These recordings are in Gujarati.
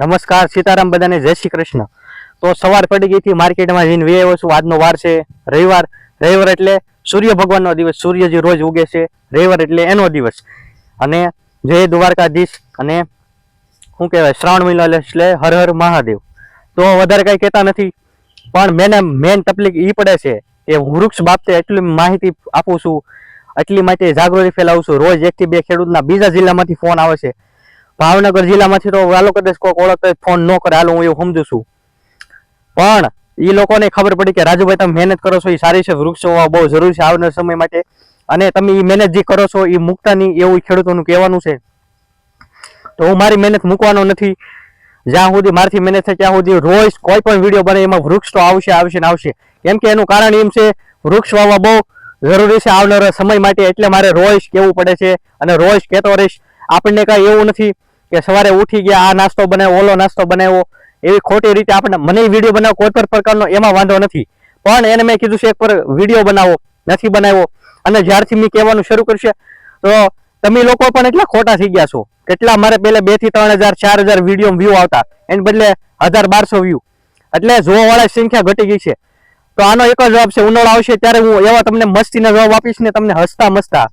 નમસ્કાર, સીતારામ બધાને જય શ્રી કૃષ્ણ. તો સવાર પડી ગઈ હતી, માર્કેટમાં જઈને વે આવ્યો છું આજનો વાર છે, રવિવાર. રવિવાર એટલે સૂર્ય ભગવાનનો દિવસ, સૂર્ય જે રોજ ઉગે છે, રવિવાર એટલે એનો દિવસ. અને જય દ્વારકાધીશ, અને શું કહેવાય, શ્રાવણ મહિનો એટલે હર હર મહાદેવ. તો વધારે કાંઈ કહેતા નથી, પણ મેને મેન તકલીફ એ પડે છે કે વૃક્ષ બાબતે એટલી માહિતી આપું છું, એટલી માટે જાગૃતિ ફેલાવું છું. રોજ એકથી બે ખેડૂતના બીજા જિલ્લામાંથી ફોન આવે છે. ભાવનગર જિલ્લામાંથી તો વાલો કદાચ કોઈક ઓળખતો ફોન ન કરે. હાલો, હું એવું સમજુ છું. પણ એ લોકોને ખબર પડી કે રાજુભાઈ તમે મહેનત કરો છો એ સારી છે, વૃક્ષો હોવા બહુ જરૂરી છે આવનાર સમય માટે. અને તમે એ મહેનત જે કરો છો એ મૂકતા નહીં, એવું ખેડૂતોનું કહેવાનું છે. તો હું મારી મહેનત મૂકવાનો નથી. જ્યાં સુધી મારથી મહેનત થાય, ત્યાં સુધી રોજ કોઈ પણ વીડિયો બને એમાં વૃક્ષ તો આવશે આવશે ને આવશે. કેમ કે એનું કારણ એમ છે, વૃક્ષ વાવવા બહુ જરૂરી છે આવનારા સમય માટે, એટલે મારે રોજ કહેવું પડે છે. અને રોજ કહેતો રહીશ, આપણને કાંઈ એવું નથી. કે સવારે ઉઠી ગયા, આ નાસ્તો બનાવ્યો, ઓલો નાસ્તો બનાવ્યો, એવી ખોટી રીતે આપણે, મને વીડિયો બનાવો, કોઈ પણ પ્રકારનો એમાં વાંધો નથી. પણ એને મેં કીધું છે, એક પર વીડિયો બનાવો. નથી બનાવ્યો. અને જ્યારથી મેં કહેવાનું શરૂ કરશે તો તમે લોકો પણ એટલા ખોટા થઈ ગયા છો. કેટલા મારે પહેલા બેથી ત્રણ હજાર, ચાર હજાર વીડિયો વ્યૂ આવતા. એને બદલે હજાર બારસો વ્યૂ એટલે જોવાવાળા સંખ્યા ઘટી ગઈ છે. તો આનો એક જ જવાબ છે, ઉનાળો આવશે ત્યારે હું એવા તમને મસ્તીના જવાબ આપીશ ને તમને હસતા મસ્તા.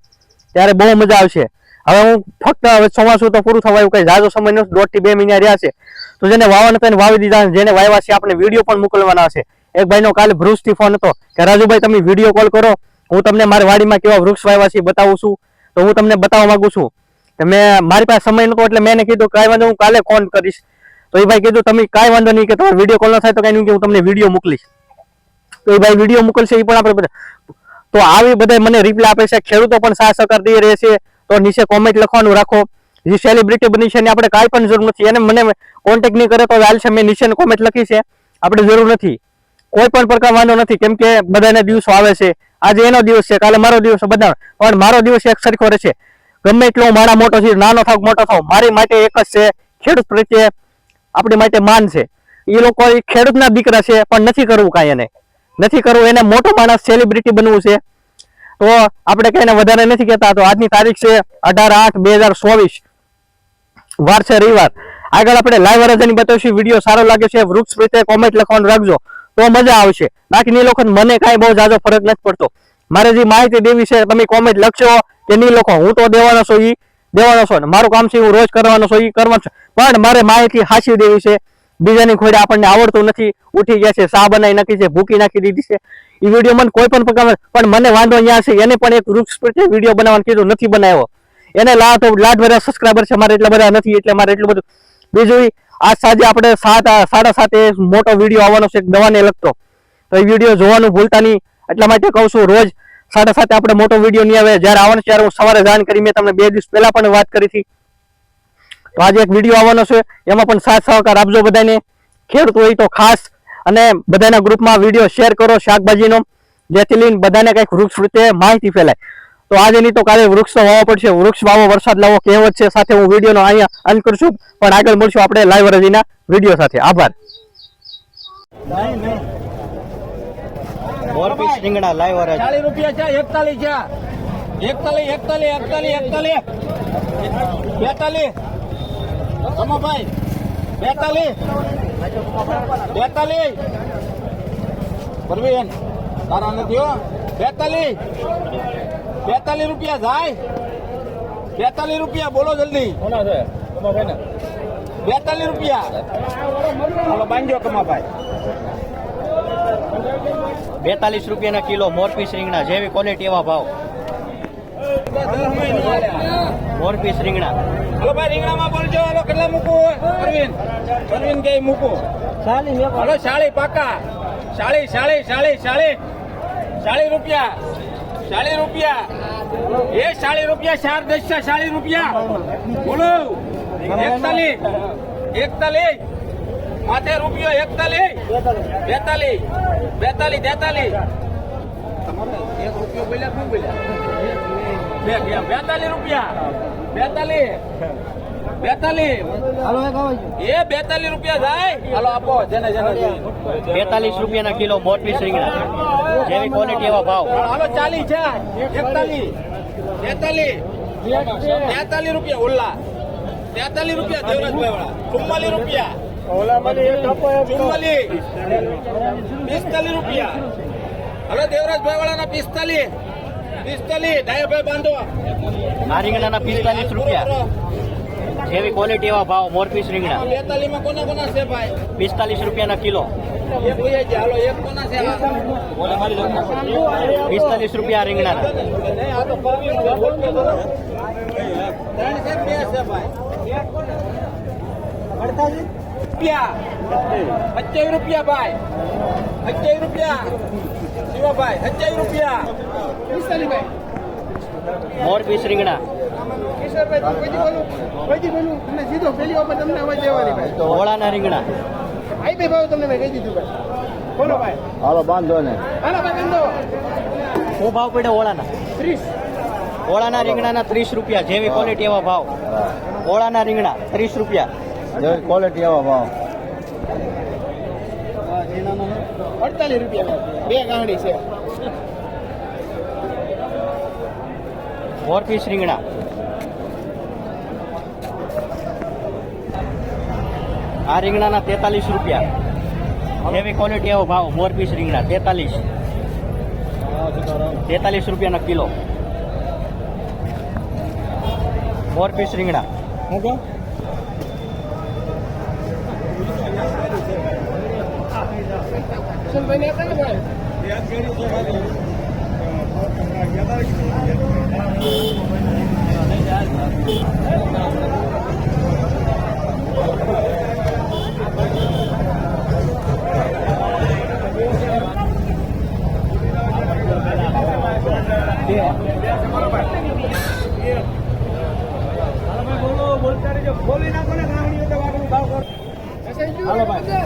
ત્યારે બહુ મજા આવશે. હવે હું ફક્ત હવે ચોમાસું તો પૂરું થવા આવ્યું, કઈ જાજો સમય નો દોઢથી બે મહિના રહ્યા છે. તો જેને વાવવાના હતા વાવી દીધા જેને વાવ્યા છે, આપણે વીડિયો પણ મોકલવાના છે. એક ભાઈનો કાલે ભરૂચથી ફોન હતો કે, રાજુભાઈ, તમે વીડિયો કોલ કરો. હું તમને મારી વાડીમાં કેવા વૃક્ષ વાવ્યા છે બતાવું છું. તો હું તમને બતાવવા માંગુ છું. તો મેં, મારી પાસે સમય નતો એટલે મેં કીધું કાંઈ વાંધો હું કાલે ફોન કરીશ. તો એ ભાઈ કીધું, તમે કાંઈ વાંધો નહીં, કે તમારો વીડિયો કોલ ન થાય તો કાંઈ નહીં કે હું તમને વીડિયો મોકલીશ. તો એ ભાઈ વીડિયો મોકલશે, એ પણ આપણે બધા તો આવી બધા મને રિપ્લાય આપે છે, ખેડૂતો પણ સાથ સહકાર દઈ રહે છે. તો નીચે કોમેન્ટ લખવાનું રાખો. જે સેલિબ્રિટી બની છે એને આપણે કાંઈ પણ જરૂર નથી. એને મને કોન્ટેક્ટ નહીં કરે તો હાલ છે મેં નીચે કોમેન્ટ લખી છે. આપણે જરૂર નથી. કોઈ પણ પ્રકાર વાંધો નથી. કેમ કે બધાને દિવસો આવે છે. આજે એનો દિવસ છે, કાલે મારો દિવસ બધા. પણ મારો દિવસ એક સરખો રહેશે. ગમે એટલો હું મારા મોટો છે નાનો થાવ મોટો થાવ, મારી માટે એક જ છે, ખેડૂત પ્રત્યે આપણી માટે માન છે. એ લોકો ખેડૂતના દીકરા છે, પણ નથી કરવું કાંઈ એને. નથી કરવું. એને મોટો માણસ સેલિબ્રિટી બનવું છે. તો આપણે કઈને વધારે નથી કહેતા તો આજની તારીખ છે અઢાર આઠ બે હજાર ચોવીસ. વાર છે રવિવાર. આગળ આપણે લાઈવ અરજની બતાવીશું. વીડિયો સારો લાગે છે, વૃક્ષ પ્રત્યે કોમેન્ટ લખવાનું રાખજો. તો મજા આવશે. બાકી નહીં લોકો મને કાંઈ બહુ જાજો ફરક નથી પડતો. મારે જે માહિતી દેવી છે, તમે કોમેન્ટ લખશો કે નહીં લખો હું તો દેવાનો છું એ દેવાનો છું મારું કામ છે, હું રોજ કરવાનો છું, ઈ કરવાનું છે. પણ મારે માહિતી હાસી દેવી છે. બીજાની ખોડે આપણને આવડતું નથી. ઉઠી ગયા છે સા બનાવી નાખી છે, ભૂકી નાખી દીધી છે. એ વીડિયો મને કોઈ પણ પ્રકાર પણ મને વાંધો અહીંયા છે, એને પણ એક વૃક્ષ પ્રત્યે વીડિયો બનાવવાનું કીધું, નથી બનાવ્યો. એને લાટ લાડ ભર્યા સબસ્ક્રાઈબર છે, મારે એટલા બધા નથી, એટલે મારે એટલું બધું બીજું આજ સાંજે આપણે સાત સાડા સાતે મોટો વીડિયો આવવાનો છે, એક દવાને લગતો. તો એ વીડિયો જોવાનું ભૂલતા નહીં. એટલા માટે કહું છું, રોજ સાડા સાતે આપણે મોટો વીડિયો નહીં આવે. જ્યારે આવવાનો ત્યારે હું સવારે જાણ કરી, મેં તમને બે દિવસ પહેલા પણ વાત કરી હતી. તો આજે એક વીડિયો આવવાનો છે. એમાં પણ સાથ સહકાર આપજો બધાને. ખેડૂત હોય તો ખાસ. અને બધાના ગ્રુપમાં વીડિયો શેર કરો શાકભાજીનો. જેથી લઈને બધાને કંઈક વૃક્ષ વૃત્તે માહિતી ફેલાય. તો આજે નહીં તો કાલે વૃક્ષ વાવવો પડશે. વૃક્ષ વાવો વરસાદ લાવો કહેવત છે. સાથે હું વિડીયોનો અહીંયા અંત કરશું પણ આગળ મળશું આપણે લાઈવ રજીના વીડિયો સાથે. આભાર. ઓરપીસ રીંગણા લાઈવ વરાજ 40 રૂપિયા ભાઈ બેતાલીસ. બેતાલીસ. પરવીન તારા નથી હો. બેતાલીસ. બેતાલીસ રૂપિયા જાય. બેતાલીસ રૂપિયા બોલો જલ્દી. બેતાલીસ રૂપિયા. બોલો બાંધ્યો કમાભાઈ બેતાલીસ રૂપિયાના કિલો મોરપી શ્રીંગણા જેવી ક્વોલિટી એવા ભાવ. મોરપીસ રીંગણા. હલો ભાઈ રીંગણામાં બોલજો હલો કેટલા મૂકું પરવીન પરવીન કે મૂકવું? હલો સાળી પાકા. સાળી સાળી સાળી સાળી સાળી રૂપિયા. સાળી રૂપિયા. એ સાળી રૂપિયા ચાર દસ સાળી રૂપિયા. બોલો. એકતાલીસ. એકતાલીસ. માથે રૂપિયો એકતાલીસ. બેતાલીસ. બેતાલીસ તેતાલીસ તમારે એક રૂપિયો બોલ્યા શું બોલ્યા? બેતાલીસ રૂપિયા. બેતાલીસ. બેતાલીસ. એ બેતાલીસ રૂપિયા જાય. હાલો આપો જેને જેને. બેતાલીસ રૂપિયાના કિલો મોરપીસ રીંગણા. જેવી ક્વોલિટી એવા ભાવ. હાલો ચાલીસ છે એકતાલીસ. તેતાલીસ તેતાલીસ રૂપિયા ઓલા. તેતાલીસ રૂપિયા દેવરાજભાઈ વાળા ચુમ્માલીસ રૂપિયા. ચુમ્માલીસ. પિસ્તાલીસ રૂપિયા. હલો દેવરાજભાઈ વાળાના પિસ્તાલીસ. પિસ્તાલીસ ડાયાભાઈ બાંધો આ રીંગણાના પિસ્તાલીસ રૂપિયા. જેવી ક્વોલિટી એવા ભાવ મોરપીસ રીંગણા. બેતાલીસમાં કોના કોના છે ભાઈ? પિસ્તાલીસ રૂપિયાના કિલો. પિસ્તાલીસ રૂપિયા રીંગણા હાલો એક કોના રૂપિયા ભાઈ. પિસ્તાલીસ રૂપિયા. રીંગણાના નહીં, આ તો પીસ રીંગણા. બોલતો તો. ત્રણ છે બે તમને ભાઈ. રૂપિયા સત્યાવીસ રૂપિયા ભાઈ સત્યાવીસ રૂપિયા શિવાભાઈ સત્યાવીસ રૂપિયા પિસ્તાલીસ ભાઈ. રીંગણા ઓળાના રીંગણા હાલો બાંધો. ને શું ભાવ પડ્યો ઓળાના ઓળાના રીંગણાના ત્રીસ રૂપિયા જેવી ક્વોલિટી એવા ભાવ. ઓળાના રીંગણા ત્રીસ રૂપિયા. જેવી ક્વોલિટી એવા ભાવ. અડતાલીસ રૂપિયા બે ગાંડી છે. મોરપીસ રીંગણા. આ રીંગણાના તેતાલીસ રૂપિયા. જેવી ક્વોલિટી એવો ભાવ. મોરપીસ રીંગણા તેતાલીસ. તેતાલીસ રૂપિયાના કિલો. મોરપીસ રીંગણા. contohnya apa ya Pak? Ya, dari Jawa Halo Pak. Halo Pak.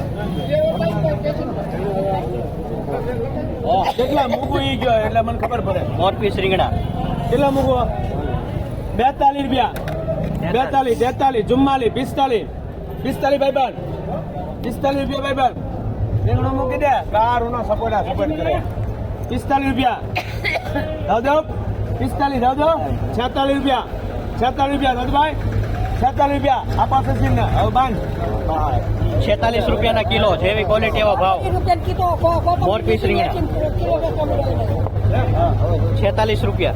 કેટલા મૂકું ઈ ગયો એટલે મને ખબર પડે. મોરપીસ રીંગણા. કેટલા મૂકવો બેતાલીસ રૂપિયા. બેતાલીસ. તેતાલીસ ચુમ્માલીસ પિસ્તાલીસ. પિસ્તાલીસ ભાઈ બાર પિસ્તાલીસ રૂપિયા ભાઈ બાર રીંગણું મૂકી દે. કારું ના આ સપોર્ટ કરે. પિસ્તાલીસ રૂપિયા. દઉં દઉં પિસ્તાલીસ દઉં દઉં છેતાલીસ રૂપિયા. છેતાલીસ રૂપિયા દાદભાઈ છેતાલીસ રૂપિયા. આ પાસે ને. હવે બાંધ. છેતાલીસ રૂપિયાના કિલો જેવી ક્વોલિટી એવા ભાવ. મોરપીસ રીંગણા. છેતાલીસ રૂપિયા.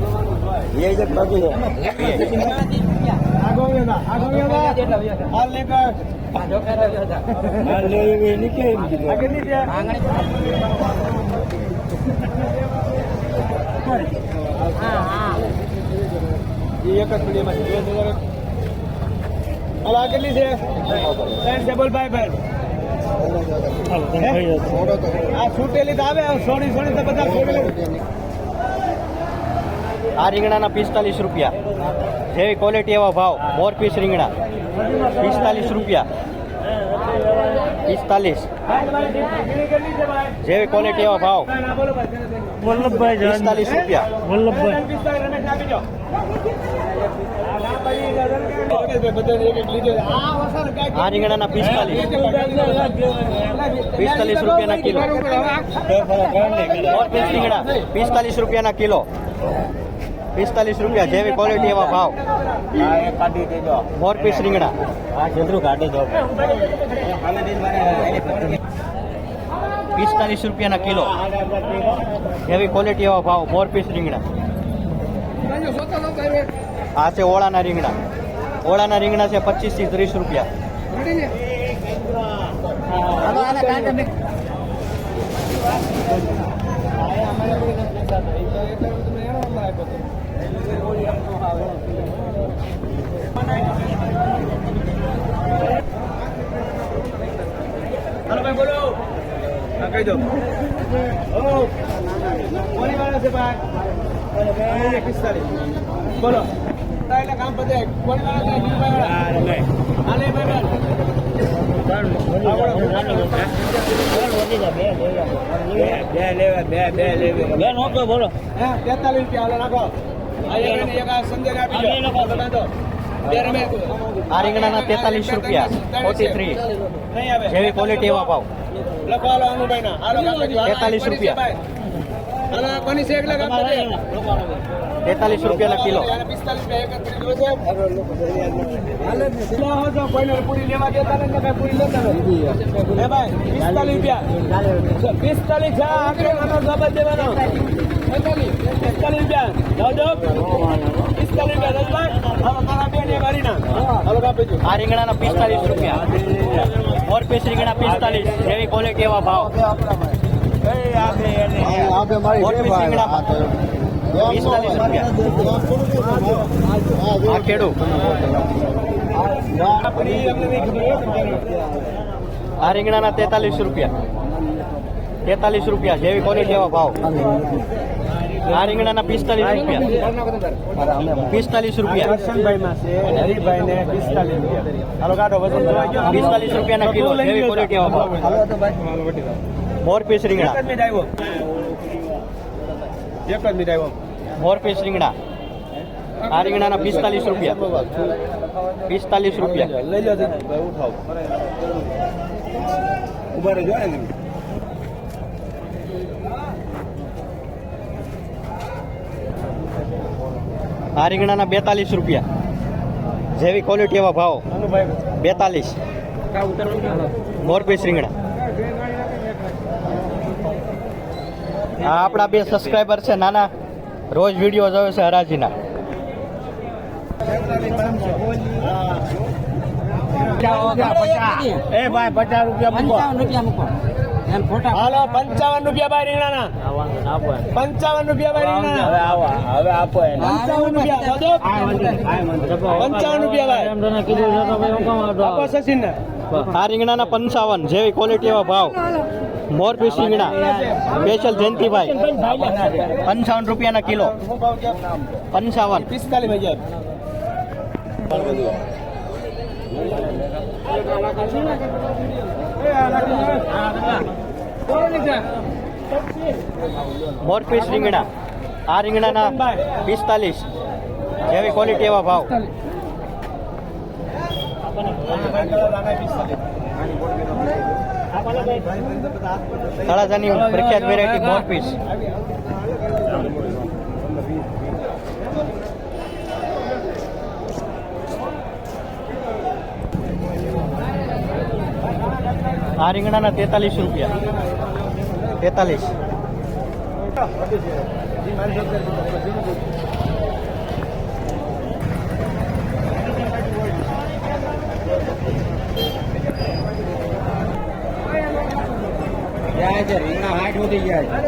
એક જ હાલ આ કેટલી છે? ત્રણ ડબલ ફાઈવ ફાઈવ આ છૂટેલી તો આવે સોની સોની તો બધા આ રીંગણાના પિસ્તાલીસ રૂપિયા. જેવી ક્વોલિટી એવા ભાવ મોર પીસ રીંગણા. પિસ્તાલીસ રૂપિયા. પિસ્તાલીસ. જેવી ક્વોલિટી એવા ભાવ. વલ્લભભાઈ પિસ્તાલીસ રૂપિયા. આ રીંગણાના પિસ્તાલીસ. પિસ્તાલીસ રૂપિયાના કિલો. મોરપીસ રીંગણા. પિસ્તાલીસ રૂપિયાના કિલો. પિસ્તાલીસ રૂપિયા જેવી ક્વોલિટી એવા ભાવ. ફોર પીસ રીંગણા. પિસ્તાલીસ રૂપિયાના કિલો. એવી ક્વોલિટી એવા ભાવ. મોરપીસ રીંગણા. આ છે ઓળાના રીંગણા. ઓળાના રીંગણા છે પચીસથી ત્રીસ રૂપિયા. હાલો ભાઈ બોલો હા કહી દો ઓ કોની વાળા છે ભાઈ પિસ્તાલીસ બોલો. એટલે કામ પતે કોઈ હાલે ભાઈ બે નોકો બોલો હે તેતાલીસ રૂપિયા હાલો નાખો આ એક એક બે રીંગણાના તેતાલીસ રૂપિયા. ફોર્ટી થ્રી જેવી ક્વોલિટી એવા ભાવ. તેતાલીસ હાલો અનુભાઈ ના હાલો કાકા જી, હાલો, 43 કોની છે. રૂપિયા. કોની છે એટલે કાકા જી? તેતાલીસ રૂપિયાના કિલો. પિસ્તાલીસ આ રીંગણાના પિસ્તાલીસ રૂપિયા. ફોર પીસ રીંગણા પિસ્તાલીસ. જેવી ક્વોલિટી એવા ભાવ. આપે પિસ્તાલીસ રૂપિયા આ ખેડૂત આ રીંગણાના તેતાલીસ રૂપિયા. તેતાલીસ રૂપિયા જેવી કોની જેવા ભાવ? આ રીંગણાના પિસ્તાલીસ રૂપિયા. પિસ્તાલીસ રૂપિયા. પિસ્તાલીસ રૂપિયાના કિલો જેવી કોની કેવા ભાવ? મોર પીસ રીંગણા. મોર પીસ રીંગણા. આ રીંગણાના પિસ્તાલીસ રૂપિયા. પિસ્તાલીસ રૂપિયા. આ રીંગણાના બેતાલીસ રૂપિયા. જેવી ક્વોલિટી એવા ભાવ. બેતાલીસ. મોરપીસ રીંગણા. આ આપણા બે સબસ્ક્રાઈબર છે નાના. રોજ વીડિયો જોવે છે હરાજીના. એ ભાઈ પચાસ રૂપિયા મૂકો. હાલો પંચાવન રૂપિયા બાય રીંગણાના. પંચાવન રૂપિયા બાય હવે આવો હવે આપો પંચાવન રૂપિયા પંચાવન રૂપિયા બાય. આપો સચિન ને આ રીંગણાના પંચાવન જેવી ક્વોલિટી એવા ભાવ. મોર પીસ રીંગણા સ્પેશિયલ જયંતિભાઈ. પંચાવન રૂપિયાના કિલો. પંચાવન. પિસ્તાલીસ હજાર મોરપીસ રીંગણા. આ રીંગણાના પિસ્તાલીસ. જેવી ક્વોલિટી એવા ભાવ. તળાજાની પ્રખ્યાત વેરાયટી મોરપીસ આ રીંગણાના તેતાલીસ રૂપિયા. તેતાલીસ. જાય છે રીંગણા હાઈટ વધી ગયા છે.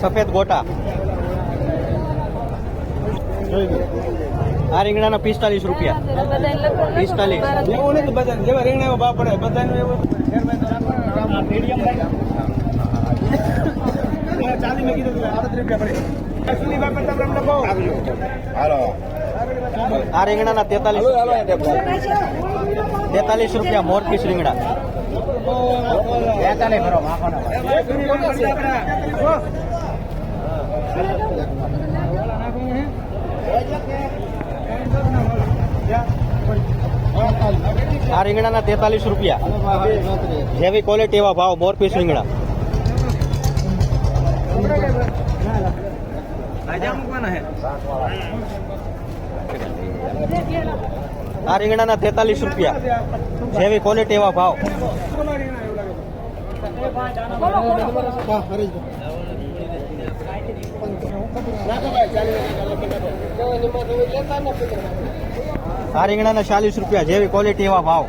સફેદ ગોટા. આ રીંગણાના પિસ્તાલીસ રૂપિયા. પિસ્તાલીસ. એવું નથી બધા જેવા રીંગણા એવો પડે બધાનું એવું. ચાલી મેં કીધું આડત્રીસ રૂપિયા પડે. હાલો. આ રીંગણાના તેતાલીસ તેતાલીસ રૂપિયા મોરપીસ રીંગણા. આ રીંગણાના તેતાલીસ રૂપિયા. જેવી ક્વોલિટી એવા ભાવ મોરપીસ રીંગણા. આ રીંગણાના તેતાલીસ રૂપિયા. જેવી ક્વોલિટી એવા ભાવ. આ રીંગણાના ચાલીસ રૂપિયા, જેવી ક્વોલિટી એવા ભાવ.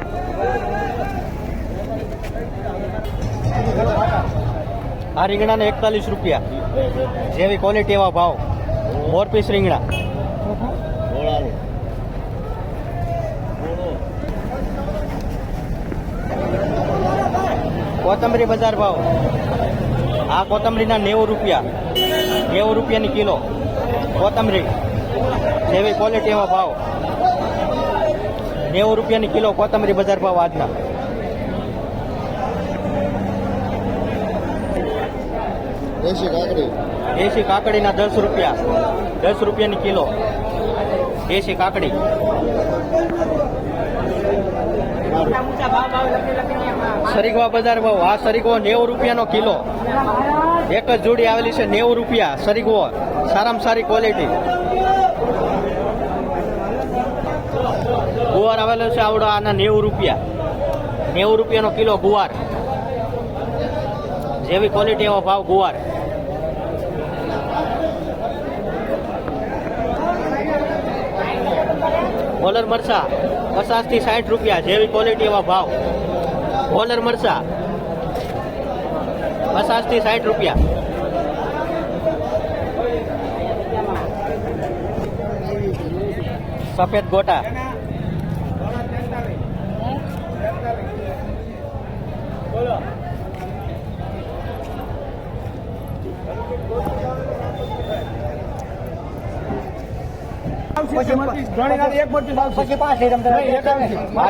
આ રીંગણાના એકતાલીસ રૂપિયા, જેવી ક્વોલિટી એવા ભાવ. મોરપીસ રીંગણા. કોથમરી બજાર ભાવ. આ કોથમરીના નેવું રૂપિયા. નેવું રૂપિયાની કિલો. કોથમરી. જેવી ક્વોલિટી એવા ભાવ. નેવું રૂપિયાની કિલો કોથમરી બજાર ભાવ આજના. દેશી કાકડી. દેશી કાકડીના દસ રૂપિયા. દસ રૂપિયાની કિલો. દેશી કાકડી. સરીગવા બજાર ભાવ આ સરીગવો નેવું રૂપિયાનો કિલો. એક જ જોડી આવેલી છે નેવું રૂપિયા સરીગવો. સારામાં સારી ક્વોલિટી ગુવાર આવેલો છે આવડો આના નેવું રૂપિયા. નેવું રૂપિયાનો કિલો ગુવાર. જેવી ક્વોલિટી એવો ભાવ ગુવાર. કોલર મરચા પચાસથી સાઠ રૂપિયા જેવી ક્વોલિટી એવા ભાવ. બોલર મરચા. પચાસથી સાઠ રૂપિયા. સફેદ ગોટા આ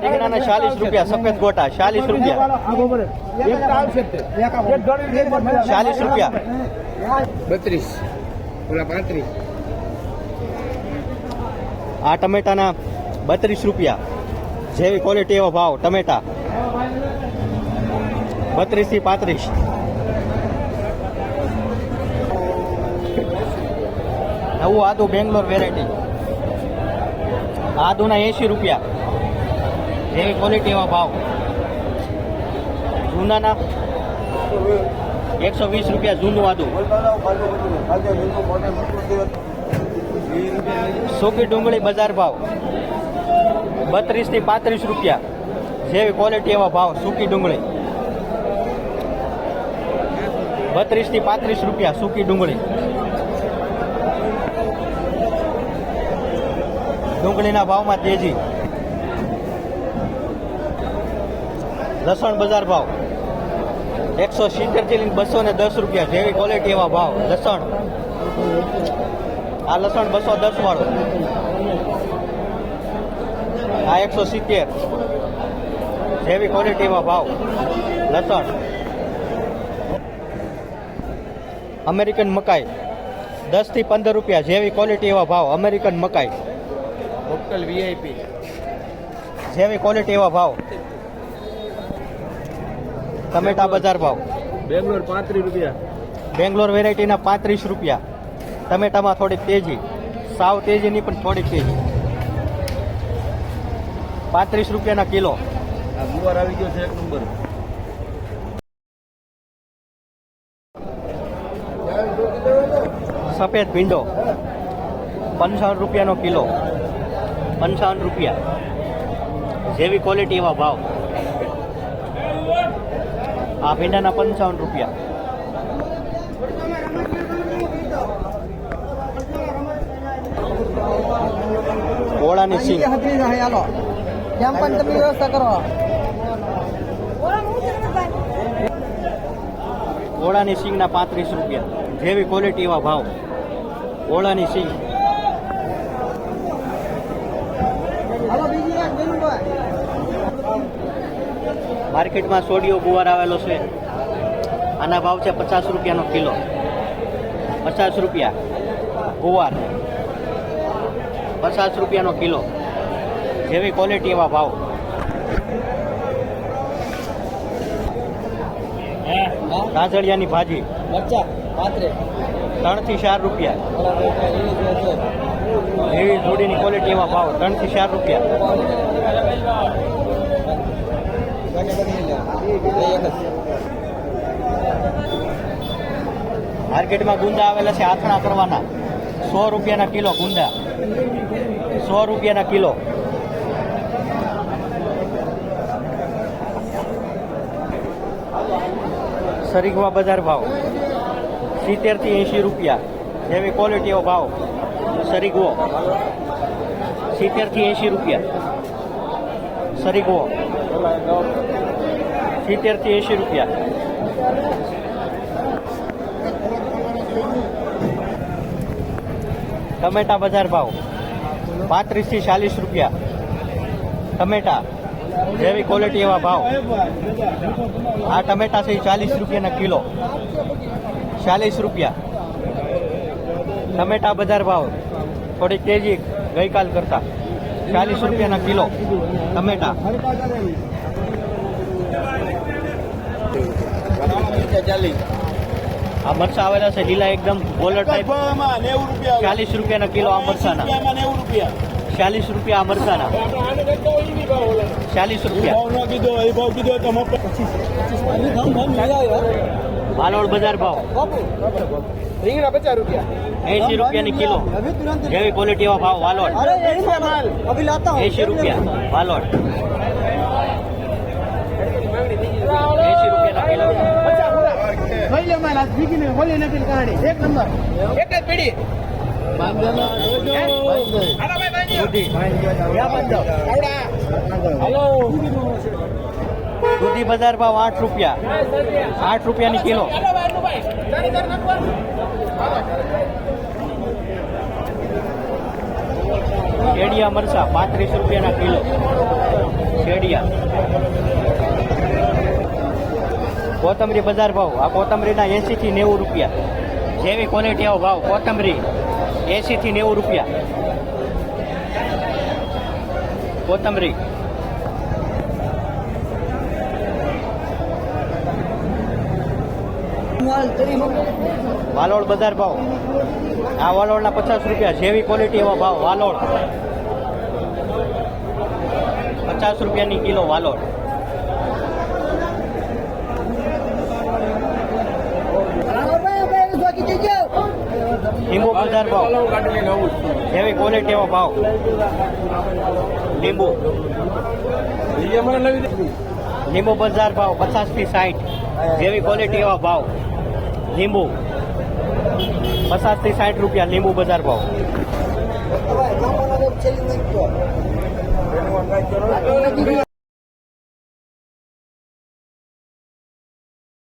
રીંગણાના ચાલીસ રૂપિયા સફેદ ગોટા ચાલીસ રૂપિયા. ચાલીસ રૂપિયા. બત્રીસ. પાંત્રીસ. આ ટમેટાના બત્રીસ રૂપિયા. જેવી ક્વોલિટી એવો ભાવ ટમેટા. બત્રીસથી પાંત્રીસ. નવું આદુ બેંગ્લોર વેરાયટી આદુના એંશી રૂપિયા. જેવી ક્વોલિટી એવા ભાવ. જૂનાના એકસો વીસ રૂપિયા જૂનું આદુ. સૂકી ડુંગળી બજાર ભાવ. બત્રીસથી પાંત્રીસ રૂપિયા. જેવી ક્વોલિટી એવા ભાવ, સૂકી ડુંગળી. બત્રીસથી પાંત્રીસ રૂપિયા, સૂકી ડુંગળી. ડુંગળીના ભાવમાં તેજી. લસણ બજાર ભાવ. એકસો સિત્તેરથી લઈને બસો ને દસ રૂપિયા. જેવી ક્વોલિટી એવા ભાવ. લસણ. આ લસણ બસો દસ વાળો. આ એકસો સિત્તેર. જેવી ક્વોલિટીમાં ભાવ. લસણ. અમેરિકન મકાઈ. દસથી પંદર રૂપિયા. જેવી ક્વોલિટી એવા ભાવ. અમેરિકન મકાઈ. હોટલ વીઆઈપી જેવી ક્વોલિટી એવા ભાવ. ટમેટા બજાર ભાવ. બેંગ્લોર પાંત્રીસ રૂપિયા. બેંગ્લોર વેરાયટીના પાંત્રીસ રૂપિયા. ટમેટામાં થોડીક તેજી. સાવ તેજીની પણ થોડીક તેજી. પાંત્રીસ રૂપિયાના કિલો. ગુવાર આવી ગયો છે એક નંબર. સફેદ ભીંડો. પંચાવન રૂપિયાનો કિલો. પંચાવન રૂપિયા. જેવી ક્વોલિટી એવા ભાવ. આ ભીંડાના પંચાવન રૂપિયા. ઓળાની સિંગ કેમ પણ તમે વ્યવસ્થા કરો? ઓળાની સિંગના પાંત્રીસ રૂપિયા. જેવી ક્વોલિટી એવા ભાવ. ઓળાની સિંગ હાલો બીજી એક બેનભાઈ માર્કેટમાં સોડિયો ગુવાર આવેલો છે. આના ભાવ છે પચાસ રૂપિયાનો કિલો. પચાસ રૂપિયા ગુવાર. પચાસ રૂપિયાનો કિલો. જેવી ક્વોલિટી એવા ભાવ. કાજળિયાની ભાજી. ત્રણથી ચાર રૂપિયા. એવી જોડીની ક્વોલિટી એવા ભાવ. ત્રણથી ચાર રૂપિયા. માર્કેટમાં ગુંદા આવેલા છે, આથણા કરવાના. સો રૂપિયાના કિલો ગુંદા. સો રૂપિયાના કિલો. સરીગવા બજાર ભાવ. સિત્તેરથી એંશી રૂપિયા. જેવી ક્વોલિટીઓ ભાવ. સરીગવો. સિત્તેરથી એંશી રૂપિયા. સરીગવો. સિત્તેરથી એંશી રૂપિયા. ટમેટા બજાર ભાવ પાંત્રીસથી ચાલીસ રૂપિયા. ટમેટા, જેવી ક્વોલિટી એવા ભાવ. આ ટમેટા છે ચાલીસ રૂપિયાના કિલો. ચાલીસ રૂપિયા. ટમેટા બજાર ભાવ થોડીક તેજી ગઈકાલ કરતા ચાલીસ રૂપિયાના કિલો ટમેટા. આ મરચા આવેલા છે લીલા એકદમ બોલર ટાઈપ નેવું રૂપિયા ચાલીસ રૂપિયાના કિલો આ મરચાના. નેવું રૂપિયા. ચાલીસ રૂપિયા આ મરચાના. ચાલીસ રૂપિયા. કીધો એ ભાવ કીધો તો મફત બજાર ભાવ. રીંગણા પચાસ રૂપિયા. એસી રૂપિયાની કિલો. જેવી ક્વોલિટી ભાવ વાલોડ એસી રૂપિયા. વાલોડ એસી રૂપિયાના કિલો એક જ પેઢી. દૂધી બજાર ભાવ આઠ રૂપિયા. આઠ રૂપિયાની કિલો. શેડિયા મરચા પાંત્રીસ રૂપિયાના કિલો. શેડિયા. કોથમરી બજાર ભાવ. આ કોથમરીના એંસીથી નેવું રૂપિયા. જેવી ક્વોલિટી આવો ભાવ, કોથમરી એંસીથી નેવું રૂપિયા. કોથમરી. વાલોડ બજાર ભાવ. આ વાલોડના પચાસ રૂપિયા. જેવી ક્વોલિટી એવા ભાવ વાલોડ પચાસ રૂપિયાની કિલો વાલોડ લીંબુ બજાર ભાવ. જેવી ક્વોલિટી એવો ભાવ. લીંબુ. લીંબુ બજાર ભાવ પચાસથી સાઠ. જેવી ક્વોલિટી એવા ભાવ. લીંબુ. પચાસથી સાઠ રૂપિયા લીંબુ બજાર ભાવ.